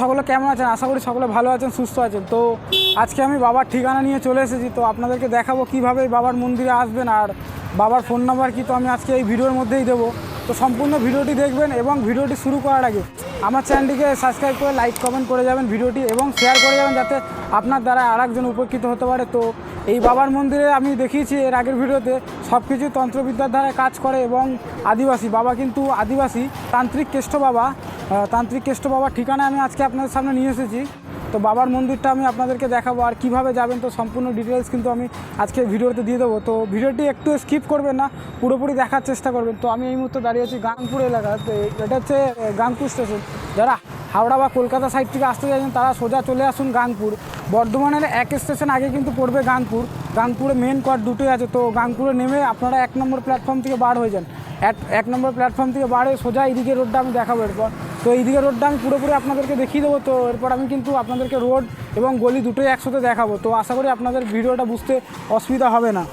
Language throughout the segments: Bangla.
সকলে কেমন আছেন? আশা করি সকলে ভালো আছেন, সুস্থ আছেন। তো আজকে আমি বাবার ঠিকানা নিয়ে চলে এসেছি, তো আপনাদেরকে দেখাবো কীভাবে বাবার মন্দিরে আসবেন আর বাবার ফোন নাম্বার কি, তো আমি আজকে এই ভিডিওর মধ্যেই দেবো। তো সম্পূর্ণ ভিডিওটি দেখবেন এবং ভিডিওটি শুরু করার আগে আমার চ্যানেলটিকে সাবস্ক্রাইব করে লাইক, কমেন্ট করে যাবেন ভিডিওটি এবং শেয়ার করে যাবেন যাতে আপনার দ্বারা আরেকজন উপকৃত হতে পারে। তো এই বাবার মন্দিরে আমি দেখিয়েছি এর আগের ভিডিওতে সব কিছু তন্ত্রবিদ্যার দ্বারা কাজ করে এবং আদিবাসী বাবা কিন্তু আদিবাসী, তান্ত্রিক কেষ্ট বাবা। তান্ত্রিক কেষ্ট বাবার ঠিকানা আমি আজকে আপনাদের সামনে নিয়ে এসেছি। তো বাবার মন্দিরটা আমি আপনাদেরকে দেখাবো আর কীভাবে যাবেন তো সম্পূর্ণ ডিটেলস কিন্তু আমি আজকে ভিডিওতে দিয়ে দেবো। তো ভিডিওটি একটু স্কিপ করবেন না পুরোপুরি দেখার চেষ্টা করবেন। তো আমি এই মুহূর্তে দাঁড়িয়ে আছি গাংপুর এলাকা তো এটা হচ্ছে আহ, গাংপুর স্টেশন যারা হাওড়া বা কলকাতা সাইড থেকে আসতে চাইছেন তারা সোজা চলে আসুন গাংপুর বর্ধমানের এক স্টেশন আগে কিন্তু পড়বে গাংপুর গাংপুরে মেন কোয়ার্ড দুটোই আছে। তো গাংপুরে নেমে আপনারা এক নম্বর প্ল্যাটফর্ম থেকে বার হয়ে যান। এক নম্বর প্ল্যাটফর্ম থেকে বার হয়ে সোজা এইদিকে রোডটা আমি দেখাবো এরপর। তো এইদিকে রোডটা আমি পুরোপুরি আপনাদেরকে দেখিয়ে দেবো। তো এরপর আমি কিন্তু আপনাদেরকে রোড এবং গলি দুটোই একসাথে দেখাবো। তো আশা করি আপনাদের ভিডিওটা বুঝতে অসুবিধা হবে না।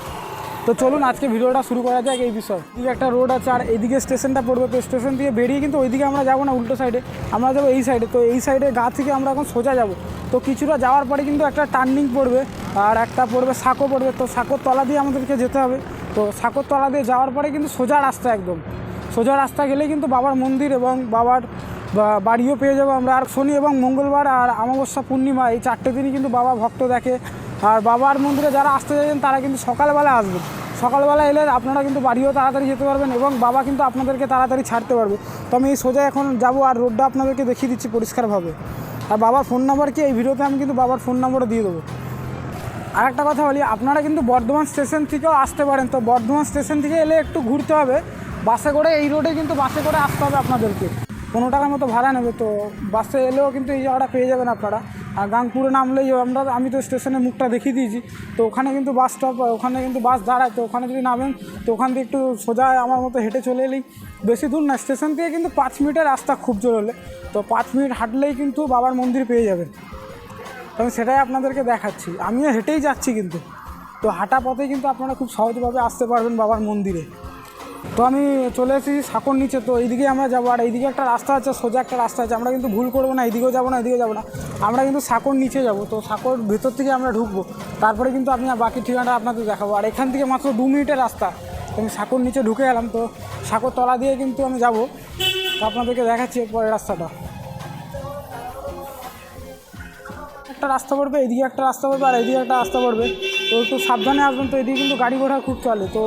তো চলুন আজকে ভিডিওটা শুরু করা যাক এই বিষয়। এদিকে একটা রোড আছে আর এইদিকে স্টেশনটা পড়বে। তো স্টেশন দিয়ে বেরিয়ে কিন্তু ওইদিকে আমরা যাব না, উল্টো সাইডে আমরা যাব এই সাইডে তো এই সাইডে গা থেকে আমরা এখন সোজা যাব। তো কিছুটা যাওয়ার পরে কিন্তু একটা টার্নিং পড়বে আর একটা পড়বে সাঁকো পড়বে। তো সাঁকোর তলা দিয়ে আমাদেরকে যেতে হবে। তো সাঁকোর তলা দিয়ে যাওয়ার পরে কিন্তু সোজা রাস্তা একদম। সোজা রাস্তা গেলেই কিন্তু বাবার মন্দির এবং বাবার বাড়িও পেয়ে যাব আমরা। আর শনি এবং মঙ্গলবার আর অমাবস্যা পূর্ণিমা, এই চারটে দিনই কিন্তু বাবা ভক্ত দেখে। আর বাবার মন্দিরে যারা আসতে চাইছেন, তারা কিন্তু সকালবেলা আসবেন। সকালবেলা এলে আপনারা কিন্তু বাড়িও তাড়াতাড়ি যেতে পারবেন এবং বাবা কিন্তু আপনাদেরকে তাড়াতাড়ি ছাড়তে পারবে। তো আমি এই সোজা এখন যাব আর রোডটা আপনাদেরকে দেখিয়ে দিচ্ছি পরিষ্কারভাবে। আর বাবার ফোন নাম্বার কি? এই ভিডিওতে আমি কিন্তু বাবার ফোন নাম্বারও দিয়ে দেবো। আর একটা কথা বলি, আপনারা কিন্তু বর্ধমান স্টেশন থেকেও আসতে পারেন। তো বর্ধমান স্টেশন থেকে এলে একটু ঘুরতে হবে। বাসে করে এই রোডে কিন্তু বাসে করে আসতে হবে আপনাদেরকে। পনেরো টাকার মতো ভাড়া নেবে তো বাসে এলেও কিন্তু এই জায়গাটা পেয়ে যাবেন আপনারা। আর গাংপুরে নামলেই আমরা, আমি তো স্টেশনের মুখটা দেখিয়ে দিয়েছি। তো ওখানে কিন্তু বাস স্টপ ওখানে কিন্তু বাস দাঁড়ায়। তো ওখানে যদি নামেন, তো ওখান থেকে একটু সোজা আমার মতো হেঁটে চলে এলেই বেশি দূর না। স্টেশন থেকে কিন্তু পাঁচ মিনিটের রাস্তা খুব জোর হলে। তো পাঁচ মিনিট হাঁটলেই কিন্তু বাবার মন্দির পেয়ে যাবেন। আমি সেটাই আপনাদেরকে দেখাচ্ছি। আমিও হেঁটেই যাচ্ছি কিন্তু। তো হাঁটা পথে কিন্তু আপনারা খুব সহজভাবে আসতে পারবেন বাবার মন্দিরে। তো আমি চলে এসেছি সাঁকর নিচে। তো এইদিকে আমরা যাব। আর এইদিকে একটা রাস্তা আছে, সোজা একটা রাস্তা আছে। আমরা কিন্তু ভুল করব না, এইদিকেও যাব না, এইদিকেও যাব না। আমরা কিন্তু সাঁকর নিচে যাব। তো সাঁকর ভেতর থেকে আমরা ঢুকবো। তারপরে কিন্তু আমি বাকি ঠিকানাটা আপনাদের দেখাবো। আর এখান থেকে মাত্র দু মিনিটের রাস্তা। আমি সাঁকর নিচে ঢুকে গেলাম। তো সাঁকর তলা দিয়ে কিন্তু আমি যাব। তো আপনাদেরকে দেখাচ্ছি এরপরে রাস্তাটা। একটা রাস্তা পড়বে এদিকে একটা রাস্তা পড়বে, আর এইদিকে একটা রাস্তা পড়বে। তো একটু সাবধানে আসবেন। তো এদিকে কিন্তু গাড়ি ঘোড়া খুব চলে। তো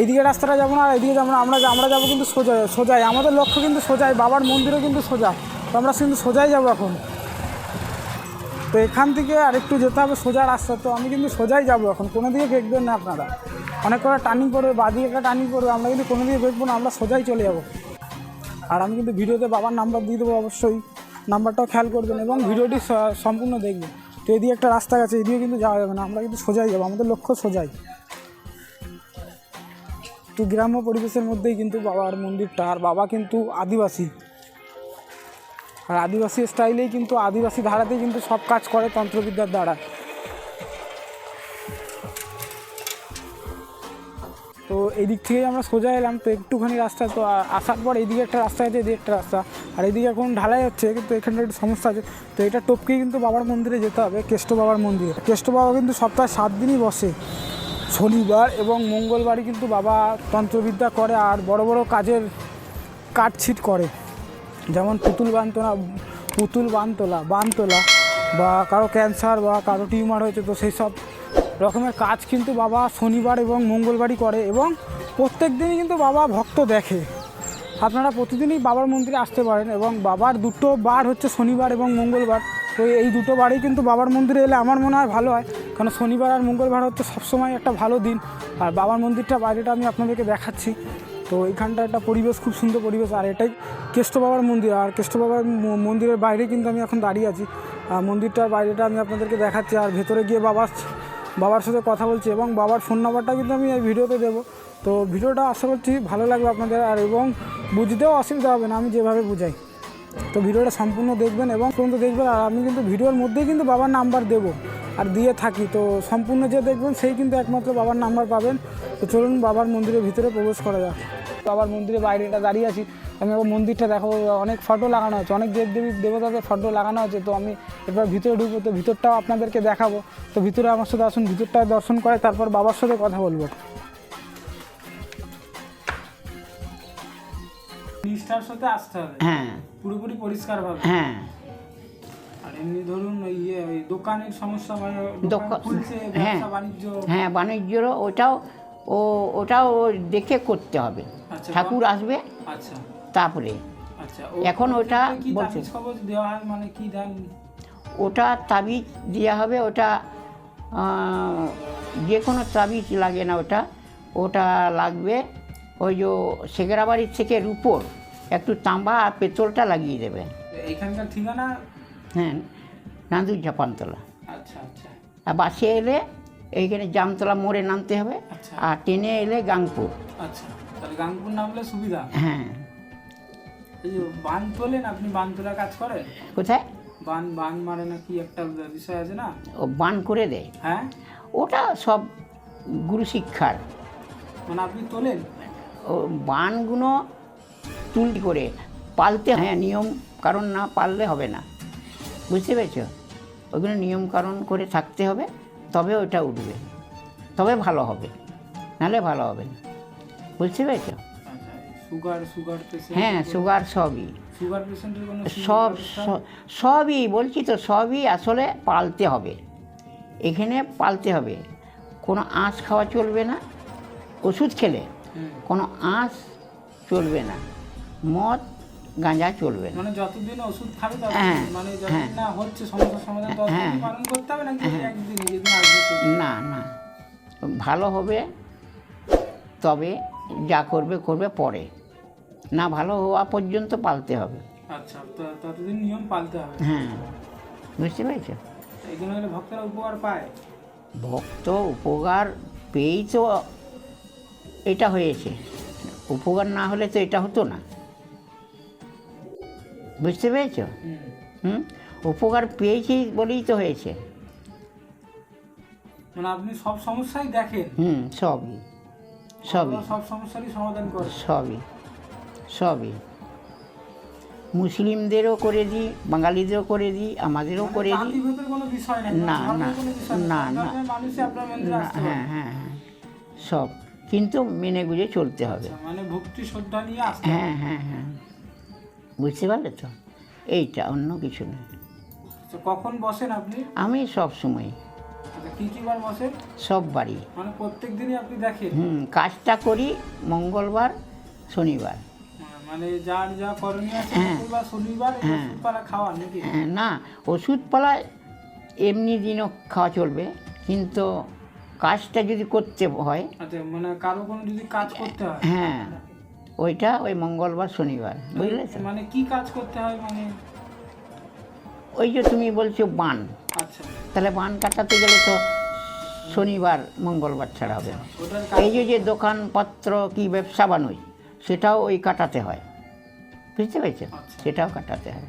এইদিকে রাস্তাটা যাব না, আর এইদিকে যাব না। আমরা আমরা যাব কিন্তু সোজা, সোজাই। আমাদের লক্ষ্য কিন্তু সোজাই। বাবার মন্দিরও কিন্তু সোজা। তো আমরা কিন্তু সোজাই যাব এখন। তো এখান থেকে আর একটু যেতে হবে সোজা রাস্তা। তো আমি কিন্তু সোজাই যাব এখন। কোনো দিকে দেখবেন না আপনারা। অনেক করে টার্নিং করবে বাদিকে একটা টার্নিং করবে আমরা কিন্তু কোনো দিকে দেখব না। আমরা সোজাই চলে যাব। আর আমি কিন্তু ভিডিওতে বাবার নাম্বার দিয়ে দেবো অবশ্যই। নাম্বারটাও খেয়াল করবেন এবং ভিডিওটি সম্পূর্ণ দেখবেন। তো এদিকে একটা রাস্তা গেছে। এদিকে কিন্তু যাওয়া যাবে না। আমরা কিন্তু সোজাই যাব। আমাদের লক্ষ্য সোজাই। তো গ্রাম্য পরিবেশের মধ্যেই কিন্তু বাবার মন্দিরটা, আর বাবা কিন্তু আদিবাসী। আর আদিবাসী স্টাইলেই কিন্তু আদিবাসী ধারাতেই কিন্তু সব কাজ করে তন্ত্রবিদ্যার দ্বারা। তো এই দিক থেকেই আমরা সোজা এলাম, তো একটুখানি রাস্তা, তো আসার পর এইদিকে একটা রাস্তা আছে, এদিকে একটা রাস্তা। আর এইদিকে এখন ঢালাই হচ্ছে, কিন্তু এখানটা একটু সমস্যা আছে। তো এটা টপকেই কিন্তু বাবার মন্দিরে যেতে হবে, কেষ্ট বাবার মন্দিরে। কেষ্ট বাবা কিন্তু সপ্তাহে সাত দিনই বসে। শনিবার এবং মঙ্গলবারই কিন্তু বাবা তন্ত্রবিদ্যা করে আর বড় বড় কাজের কাটছিট করে। যেমন পুতুল বান তোলা পুতুল বান তোলা বান তোলা বা কারও ক্যান্সার বা কারও টিউমার হয়েছে তো সেই সব রকমের কাজ কিন্তু বাবা শনিবার এবং মঙ্গলবারই করে এবং প্রত্যেক দিনই কিন্তু বাবা ভক্ত দেখে। আপনারা প্রতিদিনই বাবার মন্দিরে আসতে পারেন এবং বাবার দুটো বার হচ্ছে শনিবার এবং মঙ্গলবার। তো এই দুটো বারেই কিন্তু বাবার মন্দিরে এলে আমার মনে হয় ভালো হয়। কারণ শনিবার আর মঙ্গলবার হচ্ছে সবসময় একটা ভালো দিন। আর বাবার মন্দিরটা বাইরেটা আমি আপনাদেরকে দেখাচ্ছি। তো এইখানটা একটা পরিবেশ, খুব সুন্দর পরিবেশ। আর এটাই কেষ্ট বাবার মন্দির। আর কেষ্ট বাবার মন্দিরের বাইরে কিন্তু আমি এখন দাঁড়িয়ে আছি। আর মন্দিরটার বাইরেটা আমি আপনাদেরকে দেখাচ্ছি। আর ভেতরে গিয়ে বাবার বাবার সাথে কথা বলছি এবং বাবার ফোন নাম্বারটা কিন্তু আমি এই ভিডিওতে দেবো। তো ভিডিওটা আশা করছি ভালো লাগবে আপনাদের। আর এবং বুঝতেও অসুবিধা হবে না, আমি যেভাবে বুঝাই। তো ভিডিওটা সম্পূর্ণ দেখবেন এবং পর্যন্ত দেখবেন। আর আমি কিন্তু ভিডিওর মধ্যেই কিন্তু বাবার নাম্বার দেবো। আর দিয়ে থাকি। তো সম্পূর্ণ যে দেখবেন সেই কিন্তু একমাত্র বাবার নাম্বার পাবেন। তো চলুন বাবার মন্দিরের ভিতরে প্রবেশ করা যাক। বাবার মন্দিরের বাইরেটা দাঁড়িয়ে আছি। আমি আবার মন্দিরটা দেখো অনেক ফটো লাগানো আছে অনেক দেব দেবী দেবতাদের ফটো লাগানো আছে। তো আমি এবার ভিতরে ঢুকবো তো ভিতরটাও আপনাদেরকে দেখাবো। তো ভিতরে আমার সাথে আসুন ভিতরটা দর্শন করে তারপর বাবার সাথে কথা বলব। নিষ্ঠার সাথে আসতে হবে। হ্যাঁ। পুরোপুরি পরিষ্কারভাবে। হ্যাঁ। এমনি ধরুন ইয়ে দোকানের সমস্যা মানে হ্যাঁ। বাণিজ্য। হ্যাঁ বাণিজ্যরও ওটাও ও ওটাও দেখে করতে হবে। আচ্ছা, ঠাকুর আসবে আচ্ছা। তারপরে। আচ্ছা এখন ওটা বলছে। মানে ওটা তাবিজ দেওয়া হবে ওটা যে কোনো তাবিজ লাগে না ওটা। ওটা লাগবে ওই যে সেগরাবাড়ির থেকে রুপোর একটু তাম্বা আর পেতলটা লাগিয়ে দেবে। এইখানকার ঠিকানা হ্যাঁ নান্দুর জাপানতলা। আচ্ছা আচ্ছা। আর বাসে এলে এইখানে জামতলা মোড়ে নামতে হবে আচ্ছা। আর ট্রেনে এলে গাংপুর। আচ্ছা তাহলে গাংপুর নামলে সুবিধা। হ্যাঁ। বান তোলেন আপনি বান তোলার কাজ করেন? কোথায়? বান বান মারে না কি একটা বিষয় আছে না? ও বান করে দেয়। হ্যাঁ? ওটা সব গুরু শিক্ষার। মানে আপনি তোলেন? ও বানগুলো তুলি করে পালতে হ্যাঁ নিয়ম কারণ না পাললে হবে না। বুঝতে পেরেছ? ওগুলো নিয়ম কারণ করে থাকতে হবে তবে ওটা উঠবে। তবে ভালো হবে নাহলে ভালো হবে না। বুঝতে পেরেছ? আচ্ছা সুগার সুগার হ্যাঁ সুগার সবই। সব সবই বলছি তো সবই আসলে পালতে হবে। এখানে পালতে হবে। কোনো আঁশ খাওয়া চলবে না ওষুধ খেলে কোনো আঁশ চলবে না। মদ গাঁজা চলবে না। মানে যতদিন ওষুধ খাবে হ্যাঁ, মানে হ্যাঁ। হ্যাঁ। সেদিন? না না। ভালো হবে তবে যা করবে করবে পরে। না ভালো হওয়া পর্যন্ত পালতে হবে। আচ্ছা ততদিন নিয়ম পালতে হবে। হ্যাঁ। বুঝতে পেরেছ? ভক্তরা উপকার পায়। ভক্ত উপকার পেয়েই তো এটা হয়েছে। উপকার না হলে তো এটা হতো না। বুঝতে পেরেছ? হুম। উপকার পেয়েছি বলেই তো হয়েছে। মানে আপনি সব সমস্যাই দেখেন। হুম সবই। সবই। সব সমস্যারই সমাধান করেন। সবই। সবই। মুসলিমদেরও করে দিই বাঙালিদেরও করে দিই আমাদেরও করে দিই। না, না। না, না। হ্যাঁ হ্যাঁ হ্যাঁ। সব। কিন্তু মেনে বুঝে চলতে হবে। আচ্ছা, মানে ভক্তি শ্রদ্ধা নিয়ে হবে। হ্যাঁ হ্যাঁ হ্যাঁ। বুঝতে পারলে তো এইটা অন্য কিছু না। কখন বসেন আপনি? আমি সব সময়। আচ্ছা, কি কি বার বসেন? সব বাড়ি। মানে প্রত্যেক দিনই আপনি দেখেন? হুম কাজটা করি মঙ্গলবার শনিবার। মানে যার যা করণীয় আছে হ্যাঁ। শনিবার হ্যাঁ। ওষুধপালা খাওয়া নাকি? হ্যাঁ, না ওষুধপালা এমনি দিনও খাওয়া চলবে কিন্তু কাজটা যদি করতে হয় আচ্ছা মানে কারও কোনো যদি কাজ করতে হয়? হ্যাঁ। ওইটা ওই মঙ্গলবার শনিবার বুঝলে মানে কি কাজ করতে হয় মানে? ওই যে তুমি বলছো বান। আচ্ছা। তাহলে বান কাটাতে গেলে তো শনিবার মঙ্গলবার ছাড়া হবে এই যে যে দোকানপত্র কি ব্যবসা বানুই সেটাও ওই কাটাতে হয়। বুঝতে পেরেছ আচ্ছা। সেটাও কাটাতে হয়।